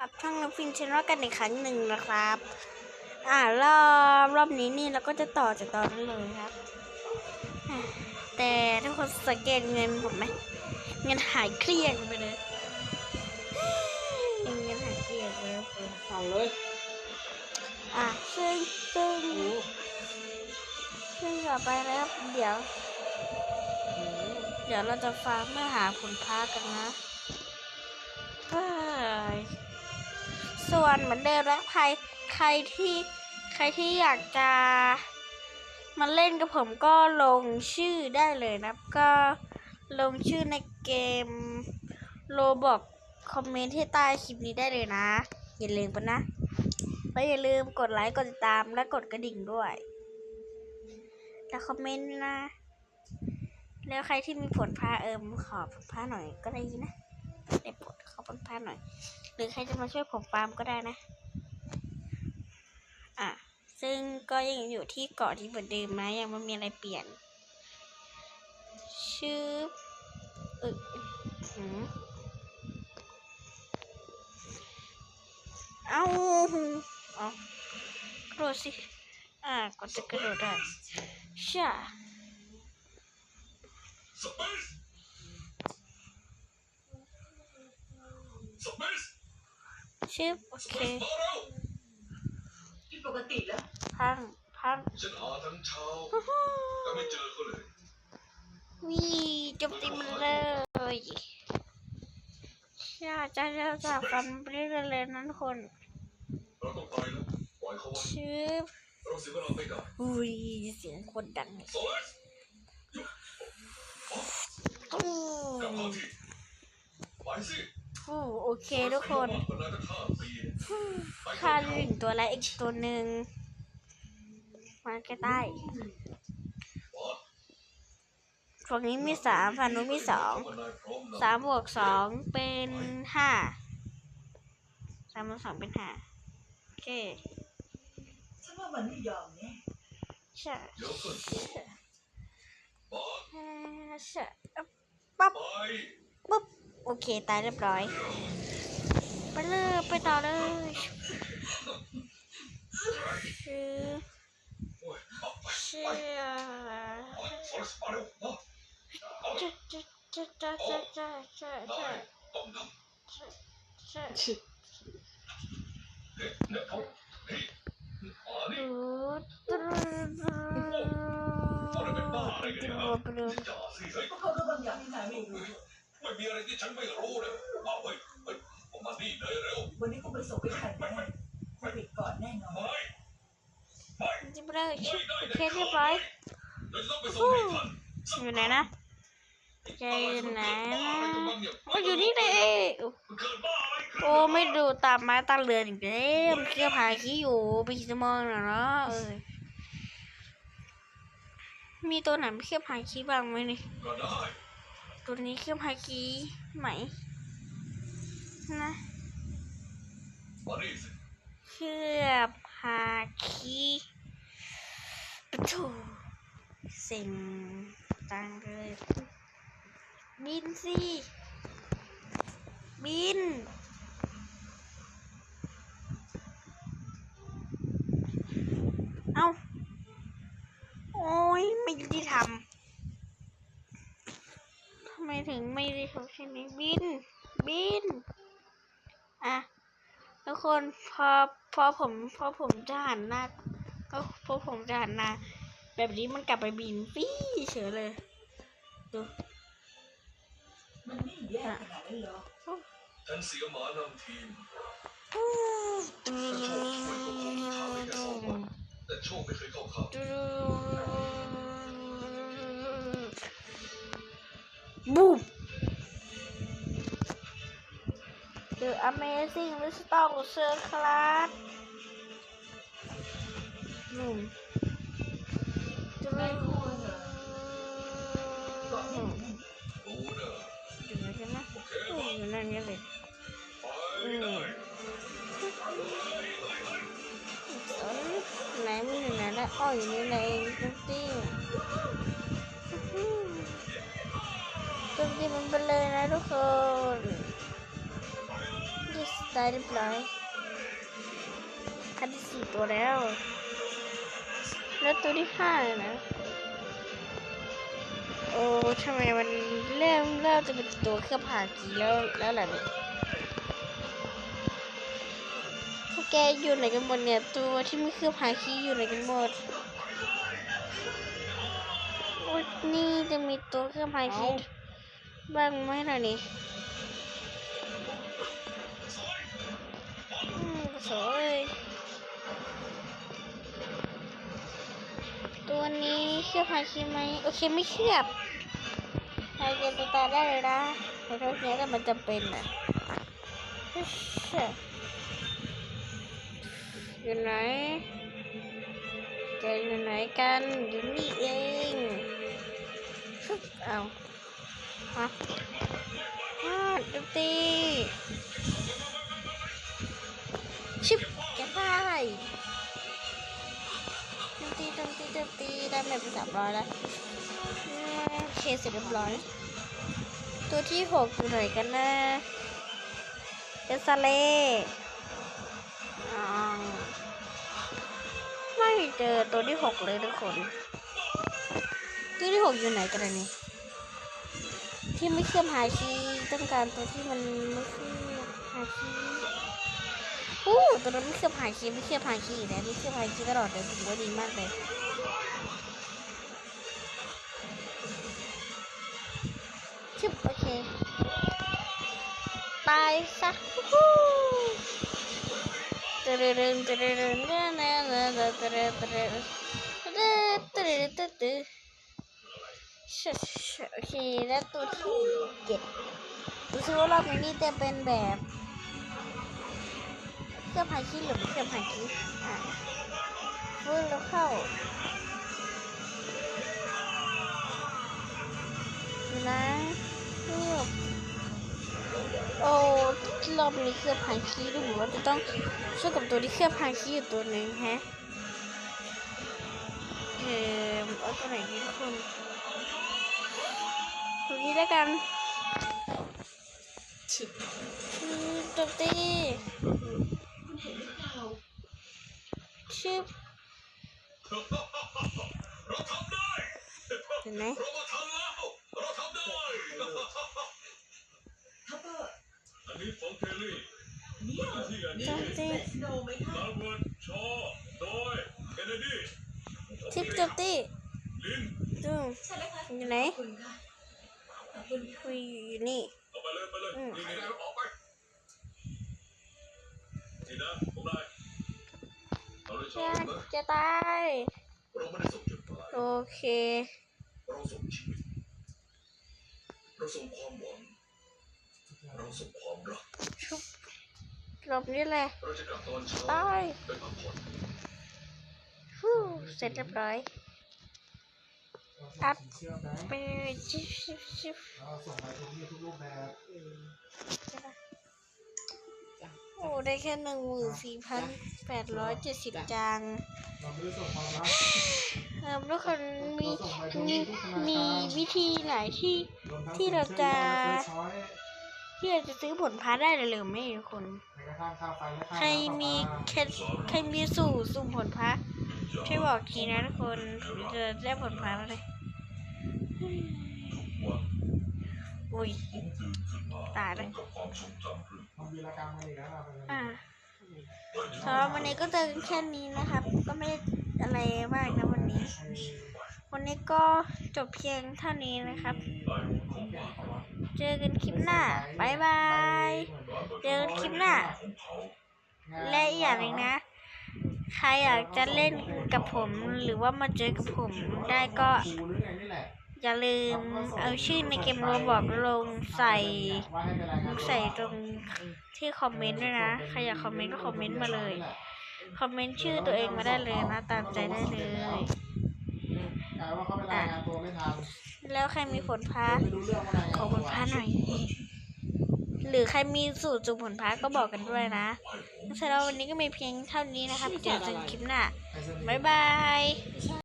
กับช่องน้ำฟินชแนลกันอีกครั้งหนึ่งนะครับ อ่ารอบรอบนี้นี่เราก็จะต่อจากตอนนั้นเลยครับอะแต่ทุกคนสังเกตเงินผมไหมเงินหายเครียดไปเลยเงินหายเครียดไปเลยเอาเลย อะซึ่งซึ่งซึ่งต่อไปนะครับเดี๋ยว เดี๋ยวเราจะฟังเมื่อหาผลพากันนะเฮ้ย ส่วนเหมือนเดิมแล้วใครใครที่ใครที่อยากจะมาเล่นกับผมก็ลงชื่อได้เลยนะก็ลงชื่อในเกมโลบอกคอมเมนต์ที่ใต้คลิปนี้ได้เลยนะ อย่าลืมปะนะแล้วอย่าลืมกดไลค์กดติดตามและกดกระดิ่งด้วยแล้วคอมเมนต์นะ แล้วใครที่มีผลพาเอิมขอผลพาหน่อยก็ได้นะ โปรดขอผลพาหน่อย หรือใครจะมาช่วยผมฟาร์มก็ได้นะ อะ ซึ่งก็ยังอยู่ที่เกาะที่เหมือนเดิมนะ ยังไม่มีอะไรเปลี่ยน ชื่อเออหืมเอาเอากระโดดสิ อะก็จะกระโดดได้ช่าสเปซสเปซชื่อโอเคมาแล้วผิดปกติแล้วพังพังฉันหาทั้งเช้าแต่ไม่เจอเขาเลยวีจบตีมันเลยช่าจะจะจะฟันไปเรื่อยๆเลยนั้นคนเราต้องไปแล้วปล่อยเขาไว้ชื่อเราเสียเวลาไม่ได้อุ้ยเสียงคนดังสเปซตู้กลับมาที่ไปสิ ฟูโอเคทุกคนมากกว่านายตั้งห้าปีไปค่าหนึ่งตัวและอีกตัวหนึ่งมาใกล้ใต้บอสฝั่งนี้มีสามฝั่งนู้นมีสองว่านายพร้อมนะสามบวกสองเป็นห้า สามบวกสองเป็นห้าโอเคฉันว่ามันไม่ยอมแน่ใช่เดี๋ยวขึ้นหัวบอสใช่ปั๊บไปปุ๊บ โอเค ตายเรียบร้อย ไปเลยไปต่อเลยชื่อโอ้ยเชื่อไปสเปซมาเร็วมาเอาจะจะจะจะจะจะจะจะต้องนจะดูดู ไรเป็นบ้าอะไรกันเนี่ยฮะดูดูอย่าสิเฮ้ยพวกเขารู้บางอย่างที่นายไม่รู้ไม่มีอะไรที่ฉันไม่รู้เลยเอาเฮ้ยเฮ้ยเอามานี่เลยเร็ววันนี้คงไปส่งไปทันแน่โควิดก่อนแน่นอน ไม่ไม่จิบเลยไม่ได้โอเคเรียบร้อยเราจะต้องไปส่งให้ทันอยู่ไหนนะใจอยู่ไหนนะอะไรกันบ้างเนี่ยโอ้อยู่นี่เลยมันเกิดบ้าอะไรขึ้นโอ้ไม่ดูตามไม้ตามเรือนอีกแล้วมันเคลียร์ผาขี้อยู่ไปคิดมองหน่อยเนาะเออมีตัวไหนไม่เคลียร์ผาขี้บ้างไหมนี่ก็ได้ ตัวนี้เคลียร์ผาขี้ไหมนะเคือบหากีปะทูสิ่งต่างเลยบินสิบิน เอาโอ้ยไม่ยุติธรรมทำไมถึง ไม่ได้ทำเช่นนี้บิน บิน อะทุกคนพอพอผมพอผมจะหันหน้าก็พอผมจะหันหน้าแบบนี้มันกลับไปบินปี้เฉยเลยดูมันไม่แย่ขนาดนั้นหรอกฉันเสียหมานำทีมดูฉันโชคช่วยควบคุมทางได้แค่สองวันแต่โชคไม่เคยเข้าข้าง Amazing Crystal Circle หนึ่งไม่หรอเกาะนี่มันรู้เนอะอยู่ไหมอยู่นั่นนี่เลยไปได้เอ้ยไหนมันอยู่ไหนแล้อ้ออยู่นี่เองจุ๊บจี้จุ๊บจี้มันไปเลยนะทุกคน yes ได้เรียบร้อยคันที่สี่ตัวแล้ว แล้วตัวที่ห้าเลยนะ โอ้ทำไมมันเริ่มเริ่มจะเป็นตัวเครื่องผ่ากีแล้วแล้วแหละเนี่ยพวกแกอยู่ไหนกันหมดเนี่ย ตัวที่ไม่เครื่องผ่าคีอยู่ไหนกันหมดโอ้นี่จะมีตัวเครื่องผ่าคีบ้างไหมล่ะนี่ วนี้เครื่องผ่าคีไหมโอเคไม่เคลือบใครจะตตาได้เลยนะแต่เท่านี้ก็มันจะเป็นอะอยู่ไหนแกอยู่ไหนกันอยู่นี่เองเอาฮะฮะดนตรีชิบแกได้ ดนตรีดนตรีดนตรีได้แบบเป็นสามร้อยแล้วเคเสร็จเรียบร้อย ตัวที่หกอยู่ไหนกันนะเอสซาเล่ไม่เจอตัวที่หกเลยทุกคน ตัวที่หกอยู่ไหนกันนี่ที่ไม่เคลือบหาชีต้องการตัวที่มันไม่เคลือบหาชี โอ้ตัวนั้นไม่เคลือบหาชีไม่เคลือบหาชีอีกแล้วไม่เคลือบหาชีตลอดเลยถือว่าดีมากเลยชึบโอเค ตายซะเตะเรึงตะเรึงเนเนเนเนตะเรึตะเรึตะเรึตะเรึตะเรึชะชะโอเคแล้วตัวที่เจ็ดดูซิว่ารอบนี้จะเป็นแบบ เครื่องพายขี้หรือไม่เครื่องพายขี้อะฟื้นแล้วเข้านะเงียบโอ้รอบนี้เครื่องพายขี้ดูเหมือนว่าจะต้องช่วยกับตัวที่เครื่องพายขี้อยู่ตัวหนึ่งแฮะเออเอาตัวไหนดีทุกคนตัวนี้แล้วกันอืมตัวตี ชื่อเราทำได้เห็นไหมเรามาทำแล้วเราทำได้ทัพเปอร์อันนี้ของเคลลี่เนี่ยหน้าที่อันนี้ตัวตีเบสโนไหมคะลาเวิร์ดชอโดยเคนเนดีชิปตัวตีลินดูใช่ไหมคะอยู่ไหนขอบคุณค่ะขอบคุณค่ะคุยอยู่นี่เอาไปเลยไปเลยอืมนี่นี่ออกไปนี่นะ พวกนายเราได้ชออบยากนะจะตายเราไม่ได้ส่งจดหมายโอเคเราส่งชีวิตเราส่งความหวังเราส่งความรักชุบหลบนี่แหละเราจะกลับตอนเช้าตายไปพักผ่อนฟู้เสร็จเรียบร้อยอัดเชื่อไหมไปชิบชิบชิบเราส่งไปทุกที่ทุกรูปแบบ โอ้ได้แค่หนึ่งหมื่นสี่พันแปดร้อยเจ็ดสิบจังเราไม่ได้ส่งความรักเออทุกคนมีเราส่งไปทุกมีที่ทุกธนามีคารวิธีไหนที่รวมทั้งที่เราจะสินเชื่อที่เราไปเฟิร์สช้อยที่เราจะซื้อผลพาได้หรือไม่ทุกคนแม้กระทั่งค่าไฟและค่าใครมีเคล็ดใครมีสูตรสุ่มผลพาช่วยบอกทีนะทุกคนผมจะได้ผลพาแล้วเลยวัน อุ้ยตายเลยกับความทรงจำเรื่องทำวีรกรรมมาอีกแล้วเราเป็นอ่าสำหรับวันนี้ก็เจอกันแค่นี้นะครับ ก็ไม่ได้อะไรมากนะวันนี้ วันนี้ก็จบเพียงเท่านี้นะครับ เจอกันคลิปหน้าบายบาย เจอกันคลิปหน้า และอีกอย่างหนึ่งนะ ใครอยากจะเล่นกับผมหรือว่ามาเจอกับผมได้ก็ อไงนี่แหละอย่าลืมเอาชื่อในเกมโรบอกลงใส่ว่าให้ไปรายงานตัวใส่ตรงที่คอมเมนต์ด้วยนะ ใครอยากคอมเมนต์ก็คอมเมนต์มาเลย คอมเมนต์ชื่อตัวเองมาได้เลยนะ ตามใจได้เลยกลายว่าเขาไปรายงานตัวไม่ทันแล้วใครมีผลพาไม่รู้เรื่องว่ารายงานขอตัวผลพาหน่อย หรือใครมีสูตรจุผลพาก็บอกกันด้วยนะสำหรับวันนี้ก็มีเพียงเท่านี้นะครับเจอกันคลิปหน้าไปสนิทบ๊ายบาย